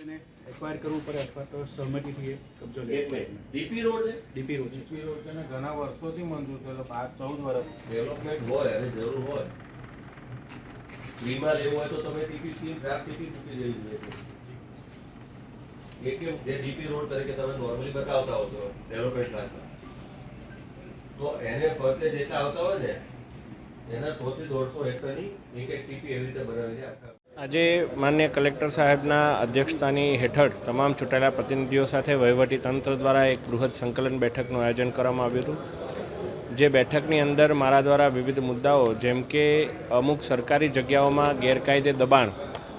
એને એક્વાયર કરવું પડે અથવા તો સહમતિથી કબજો લેવો ડીપી રોડ છે? ડીપી રોડ છે. પીપી રોડ છે ને ઘણા વર્ષોથી મંજૂર થયેલો પાંચ ચૌદ વર્ષ. ડેવલપમેન્ટ હોય અને જરૂર હોય. વીમા લેવું હોય તો તમે ટીપી થી ડ્રાફ્ટ ટીપી મૂકી દેવી જોઈએ. એ કેમ? જે ડીપી રોડ તરીકે તમે નોર્મલી બતાવતા હો છો ડેવલપમેન્ટ પ્લાનમાં તો એને ફરતે જેટલા આવતા હોય ને એના સો થી દોઢસો હેક્ટરની એક એક ટીપી એવી રીતે બનાવી દે આખા આજે માન્ય કલેક્ટર સાહેબના અધ્યક્ષતાની હેઠળ તમામ ચૂંટાયેલા પ્રતિનિધિઓ સાથે વહીવટી તંત્ર દ્વારા એક બૃહદ સંકલન બેઠકનું આયોજન કરવામાં આવ્યું હતું. જે બેઠકની અંદર મારા દ્વારા વિવિધ મુદ્દાઓ, જેમ કે અમુક સરકારી જગ્યાઓમાં ગેરકાયદે દબાણ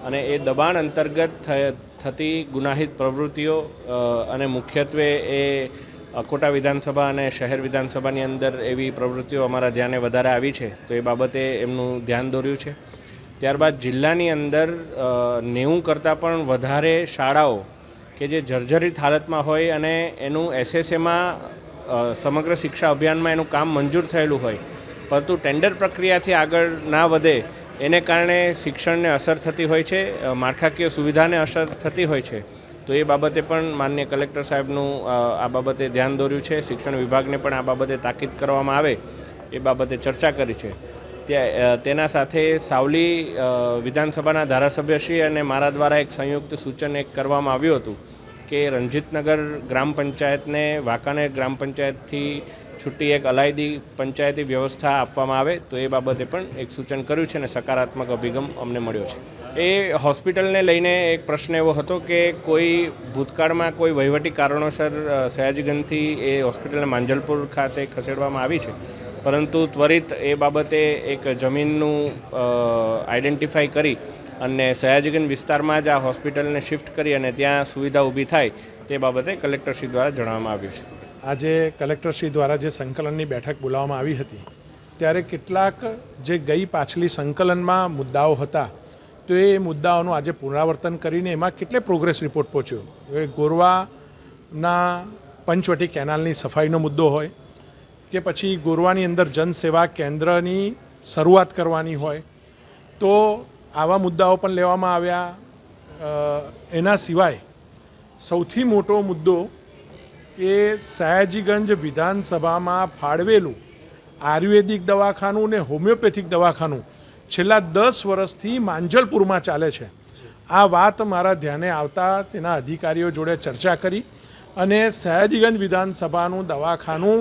અને એ દબાણ અંતર્ગત થતી ગુનાહિત પ્રવૃત્તિઓ અને મુખ્યત્વે એ અકોટા વિધાનસભા અને શહેર વિધાનસભાની અંદર એવી પ્રવૃત્તિઓ અમારા ધ્યાને વધારે આવી છે, તો એ બાબતે એમનું ધ્યાન દોર્યું છે. ત્યારબાદ જિલ્લાની અંદર નેવું કરતાં પણ વધારે શાળાઓ કે જે જર્જરિત હાલતમાં હોય અને એનું એસએસએમાં સમગ્ર શિક્ષા અભિયાનમાં એનું કામ મંજૂર થયેલું હોય, પરંતુ ટેન્ડર પ્રક્રિયાથી આગળ ના વધે, એને કારણે શિક્ષણને અસર થતી હોય છે માળખાકીય સુવિધાને અસર થતી હોય છે. તો એ બાબતે પણ માન્ય કલેક્ટર સાહેબનું આ બાબતે ધ્યાન દોર્યું છે, શિક્ષણ વિભાગને પણ આ બાબતે તાકીદ કરવામાં આવે, એ બાબતે ચર્ચા કરી છે. તેના સાથે સાવલી વિધાનસભાના ધારાસભ્યશ્રી અને મારા દ્વારા એક સંયુક્ત સૂચન એક કરવામાં આવ્યું હતું કે રણજીતનગર ગ્રામ પંચાયતને વાંકાનેર ગ્રામ પંચાયતથી છૂટી એક અલાયદી પંચાયતી વ્યવસ્થા આપવામાં આવે તો એ બાબતે પણ એક સૂચન કર્યું છે અને સકારાત્મક અભિગમ અમને મળ્યો છે. એ હોસ્પિટલને લઈને એક પ્રશ્ન એવો હતો કે કોઈ ભૂતકાળમાં કોઈ વહીવટી કારણોસર સયાજીગંજથી એ હોસ્પિટલને માંજલપુર ખાતે ખસેડવામાં આવી છે? પરંતુ ત્વરિત એ બાબતે એક જમીનનું આઈડેન્ટિફાઈ કરી અને સયાજીગંજ વિસ્તારમાં જ આ હોસ્પિટલને શિફ્ટ કરી અને ત્યાં સુવિધા ઊભી થાય તે બાબતે કલેક્ટરશ્રી દ્વારા જણાવવામાં આવ્યું છે. આજે કલેક્ટરશ્રી દ્વારા જે સંકલનની બેઠક બોલાવવામાં આવી હતી, ત્યારે કેટલાક જે ગઈ પાછલી સંકલનમાં મુદ્દાઓ હતા, તો એ મુદ્દાઓનું આજે પુનરાવર્તન કરીને એમાં કેટલે પ્રોગ્રેસ રિપોર્ટ પહોંચ્યો? એ ગોરવાના પંચવટી કેનાલની સફાઈનો મુદ્દો હોય કે પછી ગોરવાની અંદર જનસેવા કેન્દ્રની શરૂઆત કરવાની હોય, તો આવા મુદ્દાઓ પણ લેવામાં આવ્યા. એના સિવાય સૌથી મોટો મુદ્દો એ સયાજીગંજ વિધાનસભામાં ફાળવેલું આયુર્વેદિક દવાખાનું ને હોમિયોપેથિક દવાખાનું છેલ્લા દસ વર્ષથી માંજલપુરમાં ચાલે છે. આ વાત મારા ધ્યાને આવતા તેના અધિકારીઓ જોડે ચર્ચા કરી અને સયાજીગંજ વિધાનસભાનું દવાખાનું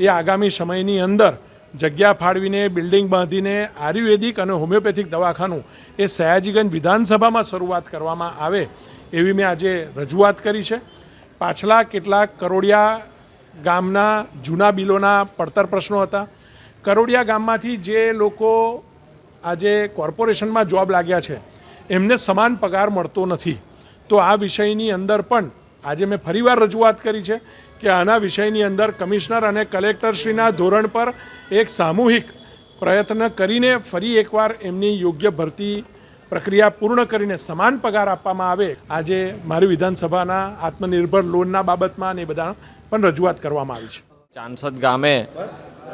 એ આગામી સમયની અંદર જગ્યા ફાળવીને, બિલ્ડિંગ બાંધીને, આયુર્વેદિક અને હોમિયોપેથિક દવાખાનું એ સયાજીગંજ વિધાનસભામાં શરૂઆત કરવામાં આવે એવી મેં આજે રજૂઆત કરી છે. પાછલા કેટલાક કરોડિયા ગામના જૂના બિલોના પડતર પ્રશ્નો હતા. કરોડિયા ગામમાંથી જે લોકો આજે કોર્પોરેશનમાં જોબ લાગ્યા છે, એમને સમાન પગાર મળતો નથી. તો આ વિષયની અંદર પણ આજે મેં ફરીવાર રજૂઆત કરી છે. કે આના વિષયની અંદર કમિશનર અને કલેક્ટરશ્રીના ધોરણ પર એક સામૂહિક પ્રયત્ન કરીને ફરી એકવાર એમની યોગ્ય ભરતી પ્રક્રિયા પૂર્ણ કરીને સમાન પગાર આપવામાં આવે. આજે મારી વિધાનસભાના આત્મનિર્ભર લોનના બાબતમાં અને એ બધા પણ રજૂઆત કરવામાં આવી છે. ચાંસદ ગામે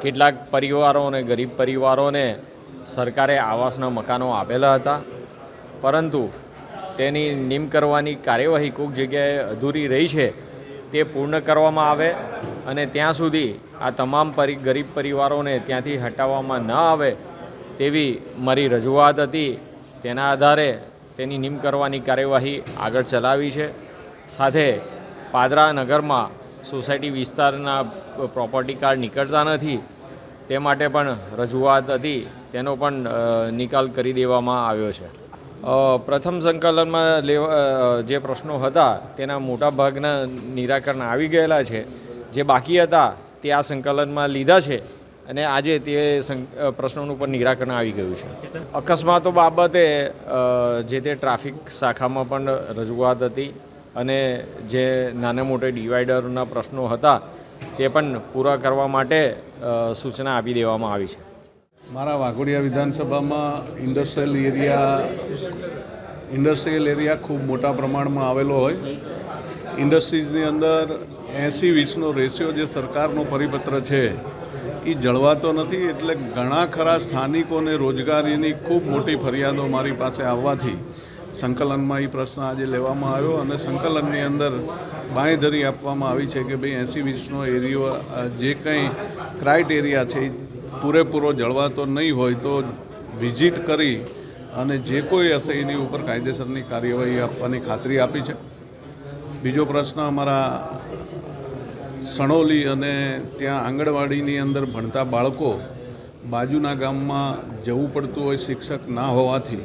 કેટલાક પરિવારો અને ગરીબ પરિવારોને સરકારે આવાસના મકાનો આપેલા હતા. પરંતુ તેની નિમ કરવાની કાર્યવાહી કોઈક જગ્યાએ અધૂરી રહી છે. તે પૂર્ણ કરવામાં આવે અને ત્યાં સુધી આ તમામ પરી, ગરીબ પરિવારોને ત્યાંથી હટાવવામાં ન આવે તેવી મારી રજૂઆત હતી. તેના આધારે તેની નિમ કરવાની કાર્યવાહી આગળ ચલાવી છે. સાથે પાદરા નગરમાં સોસાયટી વિસ્તારના પ્રોપર્ટી કાર્ડ નીકળતા નથી. તે માટે પણ રજૂઆત હતી. તેનો પણ નિકાલ કરી દેવામાં આવ્યો છે. પ્રથમ સંકલનમાં લેવા જે પ્રશ્નો હતા, તેના મોટા ભાગના નિરાકરણ આવી ગયેલા છે. જે બાકી હતા, તે આ સંકલનમાં લીધા છે અને આજે તે પ્રશ્નોનું પણ નિરાકરણ આવી ગયું છે. અકસ્માતો બાબતે જે તે ટ્રાફિક શાખામાં પણ રજૂઆત હતી અને જે નાના મોટે ડિવાઈડરના પ્રશ્નો હતા, તે પણ પૂરા કરવા માટે સૂચના આપી દેવામાં આવી છે. મારા વાઘોડિયા વિધાનસભામાં ઇન્ડસ્ટ્રીયલ એરિયા ઇન્ડસ્ટ્રીયલ એરિયા ખૂબ મોટા પ્રમાણમાં આવેલો હોય. ઇન્ડસ્ટ્રીઝની અંદર એંસી વીસનો રેશિયો જે સરકારનો પરિપત્ર છે એ જળવાતો નથી એટલે ઘણા ખરા સ્થાનિકોને રોજગારીની ખૂબ મોટી ફરિયાદો મારી પાસે આવવાથી સંકલનમાં એ પ્રશ્ન આજે લેવામાં આવ્યો અને સંકલનની અંદર બાંયધરી આપવામાં આવી છે કે ભાઈ એંસી વીસનો એરિયો જે કંઈ ક્રાઇટેરિયા છે એ પૂરેપૂરો જળવાતો નહીં હોય તો વિઝિટ કરી અને જે કોઈ હશે એની ઉપર કાયદેસરની કાર્યવાહી આપવાની ખાતરી આપી છે. બીજો પ્રશ્ન અમારા સણોલી અને ત્યાં આંગણવાડીની અંદર ભણતા બાળકો બાજુના ગામમાં જવું પડતું હોય શિક્ષક ના હોવાથી,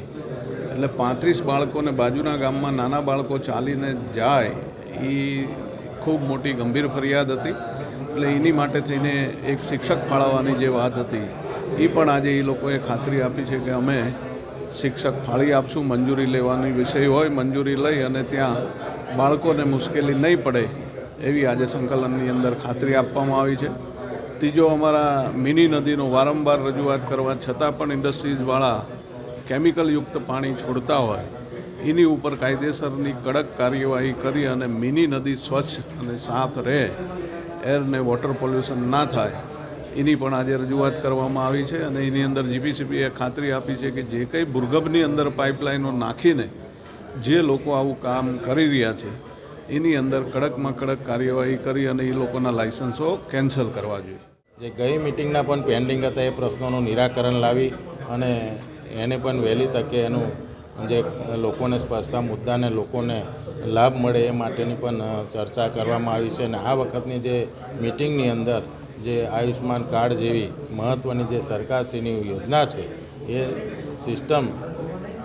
એટલે પાંત્રીસ બાળકોને બાજુના ગામમાં નાના બાળકો ચાલીને જાય એ ખૂબ મોટી ગંભીર ફરિયાદ હતી. એટલે એની માટે થઈને એક શિક્ષક ફાળવવાની જે વાત હતી, એ પણ આજે એ લોકોએ ખાતરી આપી છે કે અમે શિક્ષક ફાળી આપશું, મંજૂરી લેવાની વિષય હોય મંજૂરી લઈ અને ત્યાં બાળકોને મુશ્કેલી નહીં પડે એવી આજે સંકલનની અંદર ખાતરી આપવામાં આવી છે. ત્રીજો અમારા મિની નદીનો વારંવાર રજૂઆત કરવા છતાં પણ ઇન્ડસ્ટ્રીઝવાળા કેમિકલયુક્ત પાણી છોડતા હોય, એની ઉપર કાયદેસરની કડક કાર્યવાહી કરી અને મિની નદી સ્વચ્છ અને સાફ રહે એર ને વોટર પોલ્યુશન ના થાય, એની પણ આજે રજૂઆત કરવામાં આવી છે અને એની અંદર જીપીસીબીએ ખાતરી આપી છે કે જે કંઈ ભૂર્ગભની અંદર પાઇપલાઇનો નાખીને જે લોકો આવું કામ કરી રહ્યા છે, એની અંદર કડકમાં કડક કાર્યવાહી કરી અને એ લોકોના લાયસન્સો કેન્સલ કરવા જોઈએ. જે ગઈ મિટિંગના પણ પેન્ડિંગ હતા એ પ્રશ્નોનું નિરાકરણ લાવી અને એને પણ વહેલી તકે એનું જે લોકોને સ્પર્શતા મુદ્દાને લોકોને લાભ મળે એ માટેની પણ ચર્ચા કરવામાં આવી છે અને આ વખતની જે મિટિંગની અંદર જે આયુષ્માન કાર્ડ જેવી મહત્ત્વની જે સરકારશ્રીની યોજના છે, એ સિસ્ટમ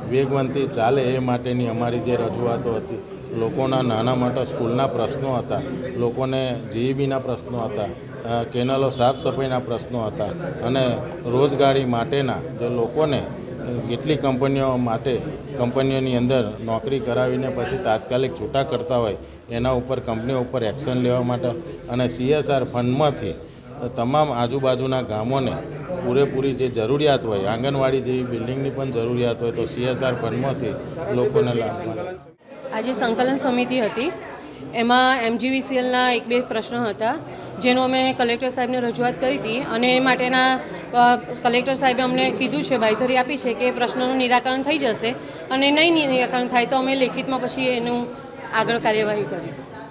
વેગવંતી ચાલે એ માટેની અમારી જે રજૂઆતો હતી. લોકોના નાના મોટા સ્કૂલના પ્રશ્નો હતા, લોકોને જીઈબીના પ્રશ્નો હતા કેનલો સાફ સફાઈના પ્રશ્નો હતા અને રોજગારી માટેના જે લોકોને કેટલી કંપનીઓ માટે કંપનીઓની અંદર નોકરી કરાવીને પછી તાત્કાલિક છૂટા કરતા હોય, એના ઉપર, કંપનીઓ ઉપર એક્શન લેવા માટે અને સીએસઆર ફંડમાંથી તમામ આજુબાજુના ગામોને પૂરેપૂરી જે જરૂરિયાત હોય, આંગણવાડી જેવી બિલ્ડિંગની પણ જરૂરિયાત હોય, તો સીએસઆર ફંડમાંથી લોકોને લાભ મળે. આજે સંકલન સમિતિ હતી. એમાં એમજીવીસીએલના એક બે પ્રશ્નો હતા, જેનો અમે કલેક્ટર સાહેબને રજૂઆત કરી હતી અને એ માટેના કલેક્ટર સાહેબે અમને કીધું છે, બાયધરી આપી છે કે પ્રશ્નનું નિરાકરણ થઈ જશે અને નહીં નિરાકરણ થાય તો અમે લેખિતમાં પછી એનું આગળ કાર્યવાહી કરીશું.